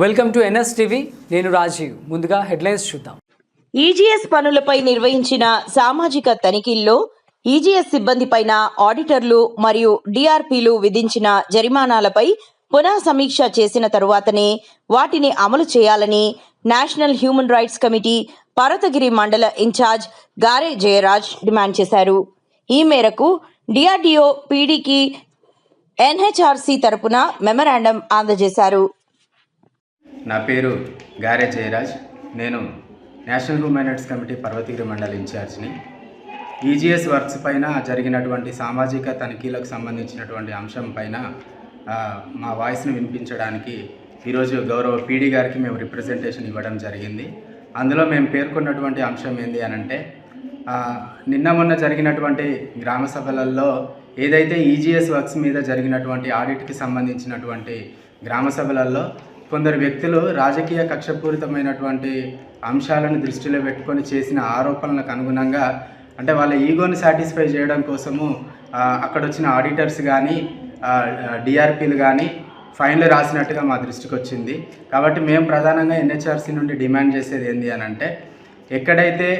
Welcome to NS TV. నేను రాజీవ్. ముందుగా headlines చూద్దాం. ఈజీఎస్ పనులపై నిర్వహించిన సామాజిక తనిఖీల్లో ఈజీఎస్ సిబ్బందిపైన ఆడిటర్లు మరియు డిఆర్పీలు విధించిన జరిమానాలపై పునః సమీక్ష చేసిన తరువాతనే వాటిని అమలు చేయాలని national human rights committee Parvathagiri మండల ఇన్ఛార్జ్ గారే జయరాజ్ డిమాండ్ చేశారు. ఈ మేరకు డిఆర్డిఓ పీడీకి ఎన్హెచ్ఆర్సీ తరపున మెమరాండం అందజేశారు. నా పేరు గారే జయరాజ్. నేను national human rights committee Parvathagiri మండలి ఇన్ఛార్జ్ని. ఈజీఎస్ వర్క్స్ పైన జరిగినటువంటి సామాజిక తనిఖీలకు సంబంధించినటువంటి అంశం పైన మా వాయిస్ను వినిపించడానికి ఈరోజు గౌరవ పీడీ గారికి మేము రిప్రజెంటేషన్ ఇవ్వడం జరిగింది. అందులో మేము పేర్కొన్నటువంటి అంశం ఏంటి అని అంటే నిన్న మొన్న జరిగినటువంటి గ్రామ సభలలో ఏదైతే ఈజీఎస్ వర్క్స్ మీద జరిగినటువంటి ఆడిట్కి సంబంధించినటువంటి గ్రామ సభలలో కొందరు వ్యక్తులు రాజకీయ కక్షపూరితమైనటువంటి అంశాలను దృష్టిలో పెట్టుకొని చేసిన ఆరోపణలకు అనుగుణంగా అంటే వాళ్ళ ఈగోని సాటిస్ఫై చేయడం కోసము అక్కడ వచ్చిన ఆడిటర్స్ కానీ డిఆర్పీలు కానీ ఫైన్లు రాసినట్టుగా మా దృష్టికి వచ్చింది కాబట్టి మేము ప్రధానంగా ఎన్హెచ్ఆర్సీ నుండి డిమాండ్ చేసేది ఏంటి అని అంటే ఎక్కడైతే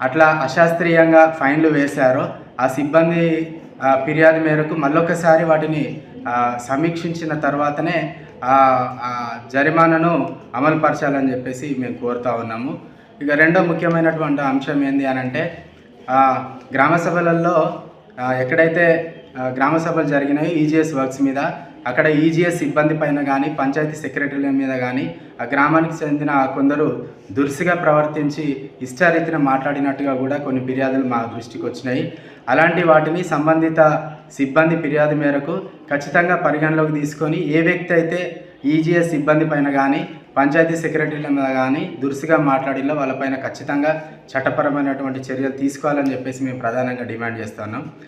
అట్లా అశాస్త్రీయంగా ఫైన్లు వేశారో ఆ సిబ్బంది ఫిర్యాదు మేరకు మళ్ళొకసారి వాటిని సమీక్షించిన తర్వాతనే ఆ ఆ జరిమానాను అమలుపరచాలని చెప్పేసి మేము కోరుతా ఉన్నాము. ఇక రెండో ముఖ్యమైనటువంటి అంశం ఏంటి అని అంటే గ్రామ సభలలో ఎక్కడైతే గ్రామ సభలు జరిగినాయో ఈజీఎస్ వర్క్స్ మీద అక్కడ ఈజీఎస్ సిబ్బంది పైన కానీ పంచాయతీ సెక్రటరీల మీద కానీ ఆ గ్రామానికి చెందిన కొందరు దురుసుగా ప్రవర్తించి ఇష్టారీతిన మాట్లాడినట్టుగా కూడా కొన్ని ఫిర్యాదులు మా దృష్టికి వచ్చినాయి. అలాంటి వాటిని సంబంధిత సిబ్బంది ఫిర్యాదు మేరకు ఖచ్చితంగా పరిగణలోకి తీసుకొని ఏ వ్యక్తి అయితే ఈజీఎస్ సిబ్బంది పైన కానీ పంచాయతీ సెక్రటరీల మీద కానీ దురుసుగా మాట్లాడిలో వాళ్ళపైన ఖచ్చితంగా చట్టపరమైనటువంటి చర్యలు తీసుకోవాలని చెప్పేసి మేము ప్రధానంగా డిమాండ్ చేస్తున్నాం.